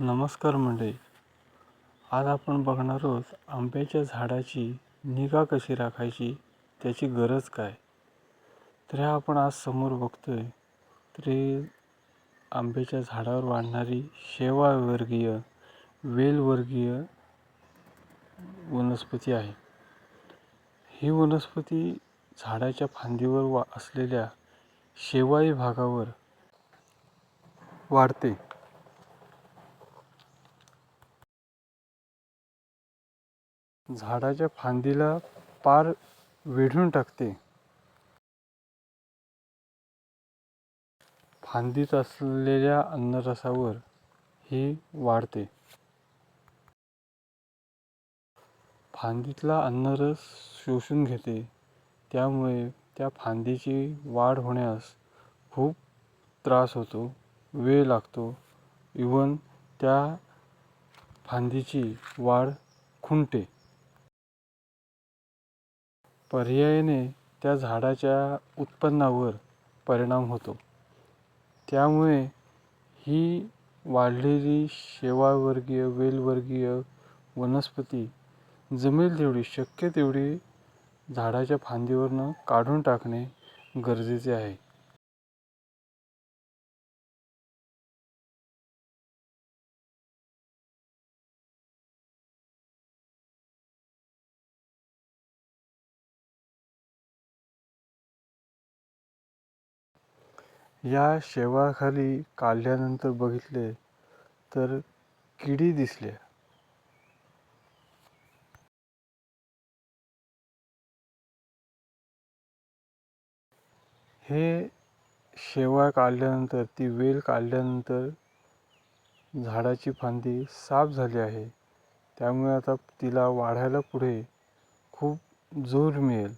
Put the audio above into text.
नमस्कार मंडळी. आज आपण बघणार आहोत आंब्याच्या झाडाची निगा कशी राखायची त्याची गरज काय? तर ह्या आपण आज समोर बघतोय. तर तरी आंब्याच्या झाडावर वाढणारी शेवावर्गीय वेलवर्गीय वनस्पती आहे. ही वनस्पती झाडाच्या फांदीवर वा असलेल्या शेवाळी भागावर वाढते. झाडाच्या फांदीला पार वेढून टाकते. फांदीत असलेल्या अन्नरसावर ही वाढते. फांदीतला अन्नरस शोषून घेते. त्यामुळे त्या फांदीची वाढ होण्यास खूप त्रास होतो वेळ लागतो. इवन त्या फांदीची वाढ खुंटते. पर्यायाने त्या झाडाच्या उत्पन्नावर परिणाम होतो. त्यामुळे ही वाढलेली शेवाळवर्गीय वेलवर्गीय वनस्पती जमेल तेवढी शक्य तेवढी झाडाच्या फांदीवरनं काढून टाकणे गरजेचे आहे. या शेवाळाखाली काढल्यानंतर बघितले तर किडी दिसल्या. हे शेवाळ काढल्यानंतर ती वेल काढल्यानंतर झाडाची फांदी साफ झाली आहे. त्यामुळे आता तिला वाढायला पुढे खूप जोर मिळेल.